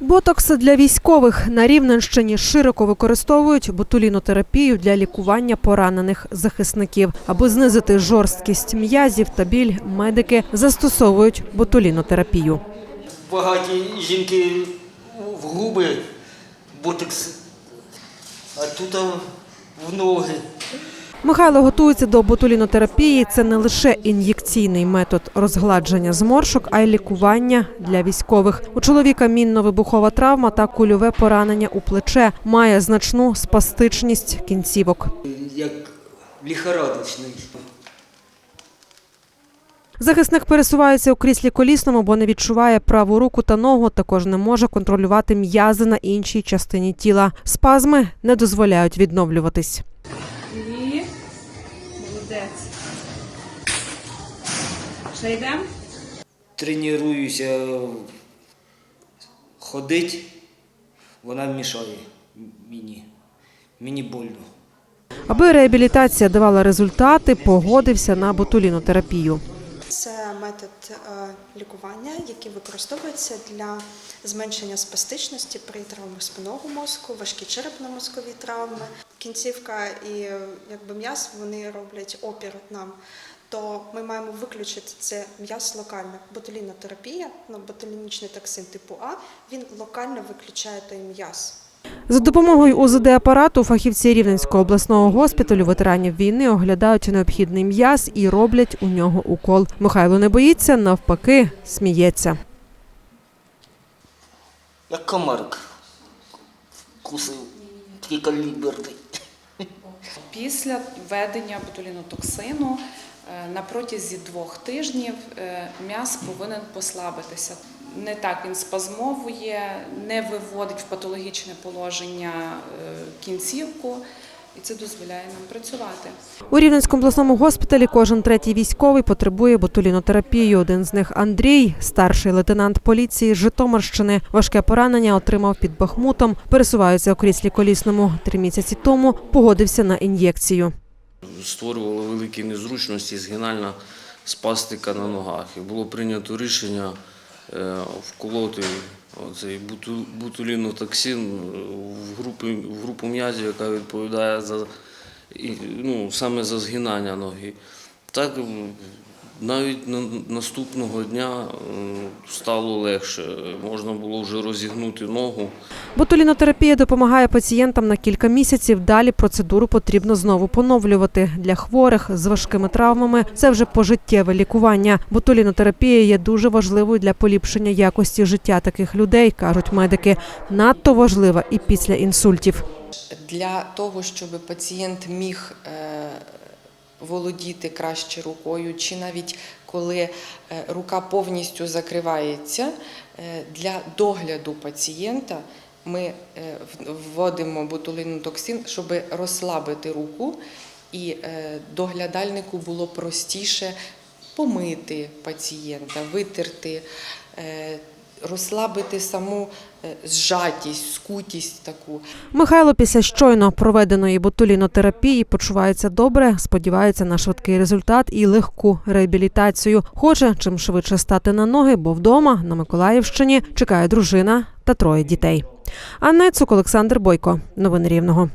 Ботокс для військових на Рівненщині широко використовують ботулінотерапію для лікування поранених захисників. Аби знизити жорсткість м'язів та біль, медики застосовують ботулінотерапію. Багаті жінки в губи ботекс, а тут в ноги. Михайло готується до ботулінотерапії. Це не лише ін'єкційний метод розгладження зморшок, а й лікування для військових. У чоловіка мінно-вибухова травма та кульове поранення у плече має значну спастичність кінцівок. Як ліхорадочний. Захисник пересувається у кріслі колісному, бо не відчуває праву руку та ногу. Також не може контролювати м'язи на іншій частині тіла. Спазми не дозволяють відновлюватись. Ще йдемо? Тренуюся ходити, вона мішає мені. Мені больно. Аби реабілітація давала результати, погодився на ботулінотерапію. Це метод е, лікування, який використовується для зменшення спастичності при травмах спинного мозку, важкі черепно-мозкові травми. Кінцівка і е, якби м'яз вони роблять опір нам. То ми маємо виключити це м'яз локально. Ботулінотерапія, ну, ботулінічний токсин типу А, він локально виключає той м'яз. За допомогою УЗД-апарату фахівці Рівненського обласного госпіталю ветеранів війни оглядають необхідний м'яз і роблять у нього укол. Михайло не боїться, навпаки, сміється. Як комарик кусив, такий каліберний. Після введення ботулінотоксину на протязі двох тижнів е, м'яз повинен послабитися. Не так він спазмовує, не виводить в патологічне положення е, кінцівку, і це дозволяє нам працювати. У Рівненському обласному госпіталі кожен третій військовий потребує ботулінотерапії. Один з них Андрій, старший лейтенант поліції Житомирщини. Важке поранення отримав під Бахмутом. Пересувається у кріслі колісному. Три місяці тому погодився на ін'єкцію. Створювало великі незручності, згинальна спастика на ногах. І було прийнято рішення е, вколоти цей бутулінотоксин в групу, в групу м'язів, яка відповідає за, ну, саме за згинання ноги. Так навіть на, наступного дня стало легше. Можна було вже розігнути ногу. Ботулінотерапія допомагає пацієнтам на кілька місяців. Далі процедуру потрібно знову поновлювати. Для хворих з важкими травмами це вже пожиттєве лікування. Ботулінотерапія є дуже важливою для поліпшення якості життя таких людей, кажуть медики. Надто важлива і після інсультів. для того, щоб пацієнт міг е, володіти краще рукою, чи навіть коли е, рука повністю закривається, е, для догляду пацієнта ми е, вводимо ботулінотоксин, щоб розслабити руку, і доглядальнику було простіше помити пацієнта, витерти. Розслабити саму е, зжатість, скутість таку. Михайло після щойно проведеної ботулінотерапії почувається добре, сподівається на швидкий результат і легку реабілітацію. Хоче чим швидше стати на ноги, бо вдома на Миколаївщині чекає дружина та троє дітей. Анна Цук, Олександр Бойко. Новини Рівного.